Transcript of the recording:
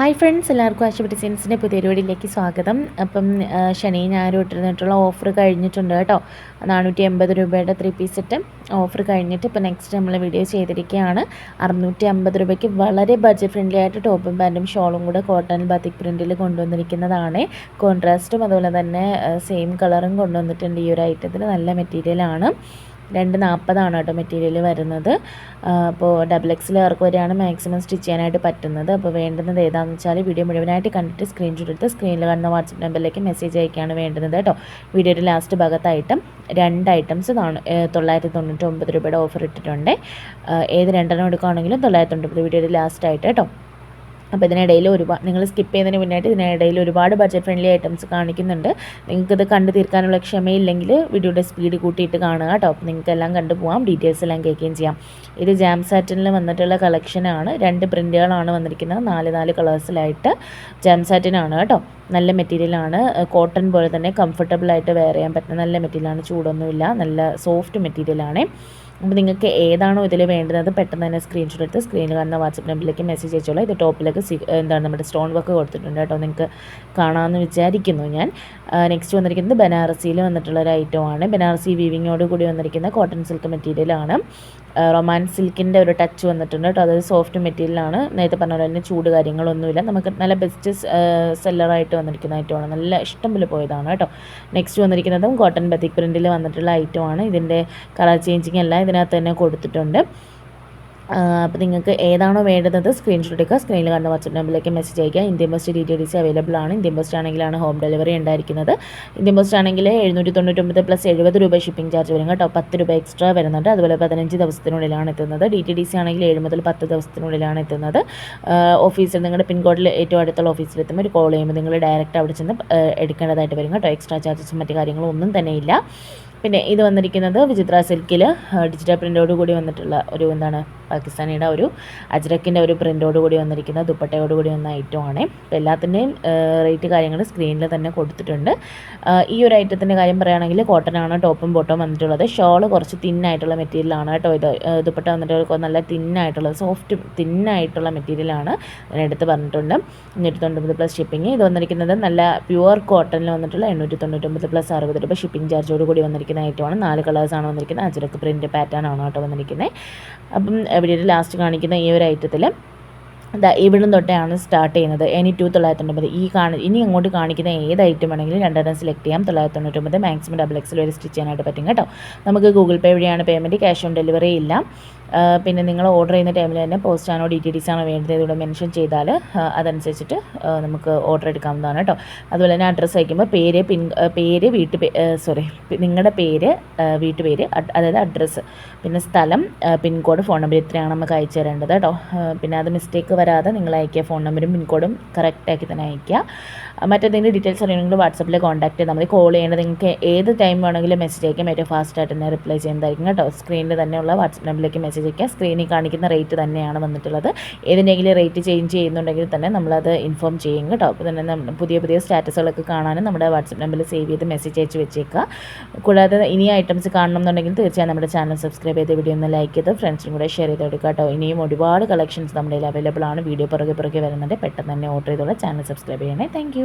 Hi friends എല്ലാവർക്കും ആശുപത്രി ഡിസൈൻസിന്റെ പുതിയ വീഡിയോയിലേക്ക് സ്വാഗതം. അപ്പം ശനി ഞാൻ ഇട്ടിരുന്നിട്ടുള്ള ഓഫർ കഴിഞ്ഞിട്ടുണ്ട് കേട്ടോ. നാനൂറ്റി എൺപത് രൂപയുടെ ത്രീ പീസ് സെറ്റ് ഓഫർ കഴിഞ്ഞിട്ട് ഇപ്പോൾ നെക്സ്റ്റ് നമ്മൾ വീഡിയോ ചെയ്തിരിക്കുകയാണ്. അറുന്നൂറ്റി അമ്പത് രൂപയ്ക്ക് വളരെ ബഡ്ജറ്റ് ഫ്രണ്ട്ലി ആയിട്ട് ടോപ്പും പാന്റും ഷോളും കൂടെ കോട്ടൺ ബാത്തിക് പ്രിന്റിൽ കൊണ്ടുവന്നിരിക്കുന്നതാണ്. കോൺട്രാസ്റ്റും അതുപോലെ തന്നെ സെയിം കളറും കൊണ്ടുവന്നിട്ടുണ്ട് ഈ ഒരു ഐറ്റത്തിന് നല്ല മെറ്റീരിയലാണ് രണ്ട് നാൽപ്പതാണ് കേട്ടോ മെറ്റീരിയൽ വരുന്നത്. അപ്പോൾ ഡബിൾ എക്സിലേർക്ക് വരെയാണ് മാക്സിമം സ്റ്റിച്ച് ചെയ്യാനായിട്ട് പറ്റുന്നത്. അപ്പോൾ വേണ്ടുന്നത് ഏതാണെന്ന് വെച്ചാൽ വീഡിയോ മുഴുവനായിട്ട് കണ്ടിട്ട് സ്ക്രീൻഷോട്ട് എടുത്ത് സ്ക്രീനിൽ കാണുന്ന വാട്സപ്പ് നമ്പറിലേക്ക് മെസ്സേജ് അയക്കുകയാണ് വേണ്ടുന്നത് കേട്ടോ. വീഡിയോയുടെ ലാസ്റ്റ് ഭാഗത്തായിട്ടും രണ്ട് ഐറ്റംസ് തൊള്ളായിരത്തി തൊണ്ണൂറ്റി ഒമ്പത് രൂപയുടെ ഓഫർ ഇട്ടിട്ടുണ്ട്. ഏത് രണ്ടെണ്ണം എടുക്കുകയാണെങ്കിലും തൊള്ളായിരത്തി തൊണ്ണൂറ്റി വീഡിയോയുടെ ലാസ്റ്റ് ആയിട്ട് കേട്ടോ. അപ്പോൾ ഇതിനിടയിൽ ഒരുപാട് നിങ്ങൾ സ്കിപ്പ് ചെയ്യുന്നതിന് മുന്നായിട്ട് ഇതിനിടയിൽ ഒരുപാട് ബഡ്ജറ്റ് ഫ്രണ്ട്ലി ഐറ്റംസ് കാണിക്കുന്നുണ്ട്. നിങ്ങൾക്കിത് കണ്ടു തീർക്കാനുള്ള ക്ഷമയില്ലെങ്കിൽ വീഡിയോയുടെ സ്പീഡ് കൂട്ടിയിട്ട് കാണുക കേട്ടോ. അപ്പോൾ നിങ്ങൾക്ക് എല്ലാം കണ്ടു പോകാം ഡീറ്റെയിൽസ് എല്ലാം കേൾക്കുകയും ചെയ്യാം. ഇത് ജാം സാറ്റിനിൽ വന്നിട്ടുള്ള കളക്ഷനാണ് രണ്ട് പ്രിന്റുകളാണ് വന്നിരിക്കുന്നത്. നാല് നാല് കളേഴ്സിലായിട്ട് ജാം സാറ്റിനാണ് കേട്ടോ. നല്ല മെറ്റീരിയലാണ് കോട്ടൺ പോലെ തന്നെ കംഫർട്ടബിളായിട്ട് വെയർ ചെയ്യാൻ പറ്റുന്ന നല്ല മെറ്റീരിയലാണ് ചൂടൊന്നുമില്ല. നല്ല സോഫ്റ്റ് മെറ്റീരിയലാണ് അപ്പോൾ നിങ്ങൾക്ക് ഏതാണോ ഇതിൽ വേണ്ടത് പെട്ടെന്ന് തന്നെ സ്ക്രീൻഷോട്ട് എടുത്ത് സ്ക്രീനിൽ കാണുന്ന വാട്സപ്പ് നമ്പറിലേക്ക് മെസ്സേജ് അയച്ചോളൂ. ഇത് ടോപ്പിലേക്ക് എന്താണ് നമ്മുടെ സ്റ്റോൺ വർക്ക് കൊടുത്തിട്ടുണ്ട് കേട്ടോ. നിങ്ങൾക്ക് കാണാമെന്ന് വിചാരിക്കുന്നു ഞാൻ. നെക്സ്റ്റ് വന്നിരിക്കുന്നത് ബനാറസിയിൽ വന്നിട്ടുള്ള ഒരു ഐറ്റമാണ് ബനാറസി വീവിങ്ങോട് കൂടി വന്നിരിക്കുന്ന കോട്ടൺ സിൽക്ക് മെറ്റീരിയലാണ് റൊമാൻ സിൽക്കിന്റെ ഒരു ടച്ച് വന്നിട്ടുണ്ട് കേട്ടോ. അതായത് സോഫ്റ്റ് മെറ്റീരിയലാണ് നേരത്തെ പറഞ്ഞ പോലെ തന്നെ ചൂട് കാര്യങ്ങളൊന്നുമില്ല. നമുക്ക് നല്ല ബെസ്റ്റ് സെല്ലറായിട്ട് വന്നിരിക്കുന്ന ഐറ്റമാണ് നല്ല ഇഷ്ടം പോലെ പോയതാണ് കേട്ടോ. നെക്സ്റ്റ് വന്നിരിക്കുന്നതും കോട്ടൺ ബത്തിക് പ്രിന്റിൽ വന്നിട്ടുള്ള ഐറ്റമാണ് ഇതിന്റെ കളർ ചേഞ്ചിങ് എല്ലാം ഇതിനകത്ത് തന്നെ കൊടുത്തിട്ടുണ്ട്. അപ്പോൾ നിങ്ങൾക്ക് ഏതാണോ വേണ്ടത് സ്ക്രീൻഷോട്ട് എടുക്കുക. സ്ക്രീനിൽ കണ്ട വാട്സപ്പ് നമ്പറിലേക്ക് മെസ്സേജ് അയക്കുക. Indian post D T D C available ആണ്. ഇന്ത്യൻ പോസ്റ്റ് ആണെങ്കിലാണ് ഹോം ഡെലിവറി ഉണ്ടായിരിക്കുന്നത്. ഇന്ത്യൻ പോസ്റ്റ് ആണെങ്കിൽ എഴുന്നൂറ്റി തൊണ്ണൂറ്റൊമ്പത് പ്ലസ് എഴുപത് രൂപ ഷിപ്പിംഗ് ചാർജ് വരും കേട്ടോ. പത്ത് രൂപ എക്സ്ട്രാ വരുന്നുണ്ട്. അതുപോലെ പതിനഞ്ച് ദിവസത്തിനുള്ളിലാണ് എത്തുന്നത്. ഡി ടി ഡി സി ആണെങ്കിൽ ഏഴ് മുതൽ പത്ത് ദിവസത്തിനുള്ളിലാണ് എത്തുന്നത്. ഓഫീസിൽ നിങ്ങളുടെ പിൻകോഡിൽ ഏറ്റവും അടുത്തുള്ള ഓഫീസിൽ എത്തുമ്പോൾ ഒരു കോൾ ചെയ്യുമ്പോൾ നിങ്ങൾ ഡയറക്റ്റ് അവിടെ ചെന്ന് എടുക്കേണ്ടതായിട്ട് വരും കേട്ടോ. എക്സ്ട്രാ ചാർജസും മറ്റു കാര്യങ്ങളും ഒന്നും തന്നെ ഇല്ല. പിന്നെ ഇത് വന്നിരിക്കുന്നത് വിചിത്ര സിൽക്കിൽ ഡിജിറ്റൽ പ്രിന്റോട് കൂടി വന്നിട്ടുള്ള ഒരു എന്താണ് പാകിസ്ഥാനിയുടെ ഒരു അജ്രക്കിന്റെ ഒരു പ്രിന്റോട് കൂടി വന്നിരിക്കുന്ന ദുപ്പട്ടയോട് കൂടി വന്ന ഐറ്റമാണ് അപ്പോൾ എല്ലാത്തിന്റെയും റേറ്റ് കാര്യങ്ങൾ സ്ക്രീനിൽ തന്നെ കൊടുത്തിട്ടുണ്ട്. ഈ ഒരു ഐറ്റത്തിന്റെ കാര്യം പറയുകയാണെങ്കിൽ കോട്ടൺ ആണ് ടോപ്പും ബോട്ടവും വന്നിട്ടുള്ളത്. ഷോൾ കുറച്ച് തിന്നായിട്ടുള്ള മെറ്റീരിയലാണ് കേട്ടോ ഇത്. ദുപ്പട്ട വന്നിട്ട് നല്ല തിന്നായിട്ടുള്ള സോഫ്റ്റ് തിന്നായിട്ടുള്ള മെറ്റീരിയലാണ് അതിനെടുത്ത് പറഞ്ഞിട്ടുണ്ട്. എണ്ണൂറ്റി തൊണ്ണൂറ്റൊമ്പത് പ്ലസ് ഷിപ്പിംഗ് ഇത് വന്നിരിക്കുന്നത് നല്ല പ്യുവർ കോട്ടണിൽ വന്നിട്ടുള്ള എണ്ണൂറ്റി തൊണ്ണൂറ്റൊമ്പത് പ്ലസ് അറുപത് രൂപ ഷിപ്പിംഗ് ചാർജോട് കൂടി വന്നിരിക്കുന്ന ഐറ്റമാണ് നാല് കളേഴ്സാണ് വന്നിരിക്കുന്നത്. അജരക്ക് പ്രിന്റ് പാറ്റേൺ ആണ് കേട്ടോ വന്നിരിക്കുന്നത്. അപ്പം വീഡിയോയിൽ ലാസ്റ്റ് കാണിക്കുന്ന ഈ ഒരു ഐറ്റത്തിൽ ഇതാ ഇവിടുന്ന് തൊട്ടാണ് സ്റ്റാർട്ട് ചെയ്യുന്നത്. എനി ടു തൊള്ളായിരത്തി തൊണ്ണൂറ്റൊമ്പത് ഈ കാണി ഇനി അങ്ങോട്ട് കാണിക്കുന്ന ഏത് ഐറ്റം വേണമെങ്കിലും രണ്ടെണ്ണം സെലക്ട് ചെയ്യാം. തൊള്ളായിരത്തി തൊണ്ണൂറ്റൊമ്പത് മാക്സിമം ഡബിൾ എക്സിൽ വരെ സ്റ്റിച്ച് ചെയ്യാനായിട്ട് പറ്റും കേട്ടോ. നമുക്ക് ഗൂഗിൾ പേ വഴിയാണ് പേയ്മെന്റ് ക്യാഷ് ഓൺ ഡെലിവറി ഇല്ല. പിന്നെ നിങ്ങൾ ഓർഡർ ചെയ്യുന്ന ടൈമിൽ തന്നെ പോസ്റ്റ് ആണോ ഡി ടി ഡിസ് ആണോ വേണ്ടത് ഇവിടെ മെൻഷൻ ചെയ്താൽ അതനുസരിച്ചിട്ട് നമുക്ക് ഓർഡർ എടുക്കാവുന്നതാണ് കേട്ടോ. അതുപോലെ തന്നെ അഡ്രസ്സ് അയക്കുമ്പോൾ പേര് പിൻ പേര് വീട്ടു സോറി നിങ്ങളുടെ പേര് വീട്ടുപേര് അതായത് അഡ്രസ്സ് പിന്നെ സ്ഥലം പിൻകോഡ് ഫോൺ നമ്പർ ഇത്രയാണ് നമുക്ക് അയച്ചു തരേണ്ടത് കേട്ടോ. പിന്നെ അത് മിസ്റ്റേക്ക് വരാതെ നിങ്ങൾ അയക്കുക ഫോൺ നമ്പറും പിൻകോഡും കറക്റ്റാക്കി തന്നെ അയക്കുക മറ്റേതെങ്കിലും ഡീറ്റെയിൽസ് അറിയണമെങ്കിൽ വാട്സപ്പിൽ കോൺടാക്ട് ചെയ്താൽ മതി. കോൾ ചെയ്യേണ്ടത് നിങ്ങൾക്ക് ഏത് ടൈം വേണമെങ്കിലും മെസ്സേജ് അയക്കാം ഏറ്റവും ഫാസ്റ്റായിട്ട് തന്നെ റിപ്ലൈ ചെയ്യുന്നതായിരിക്കും കേട്ടോ. സ്ക്രീനിൽ തന്നെയുള്ള വാട്സപ്പ് നമ്പറിലേക്ക് മെസ്സേജ് അയക്കുക സ്ക്രീനിൽ കാണിക്കുന്ന റേറ്റ് തന്നെയാണ് വന്നിട്ടുള്ളത്. ഏതിനെങ്കിലും റേറ്റ് ചേഞ്ച് ചെയ്യുന്നുണ്ടെങ്കിൽ തന്നെ നമ്മളത് ഇൻഫോം ചെയ്യും കേട്ടോ. അപ്പോൾ തന്നെ പുതിയ പുതിയ സ്റ്റാറ്റസുകളൊക്കെ കാണാനും നമ്മുടെ വാട്സപ്പ് നമ്പറിൽ സേവ് ചെയ്ത് മെസ്സേജ് അയച്ച് വെച്ചേക്കുക. കൂടാതെ ഇനി ഐറ്റംസ് കാണണം എന്നുണ്ടെങ്കിൽ തീർച്ചയായും നമ്മുടെ ചാനൽ സബ്സ്ക്രൈബ് ചെയ്ത് വീഡിയോ ഒന്ന് ലൈക്ക് ചെയ്ത് ഫ്രണ്ട്സിനും കൂടെ ഷെയർ ചെയ്ത് കൊടുക്കുക കേട്ടോ. ഇനിയും ഒരുപാട് കളക്ഷൻസ് നമ്മുടെ അവൈലബിൾ ആണ്. വീഡിയോ പുറകെ പുറകെ വരുന്നുണ്ട് പെട്ടെന്ന് തന്നെ ഓർഡർ ചെയ്തോളാം. ചാനൽ സബ്സ്ക്രൈബ് ചെയ്യണേ. താങ്ക്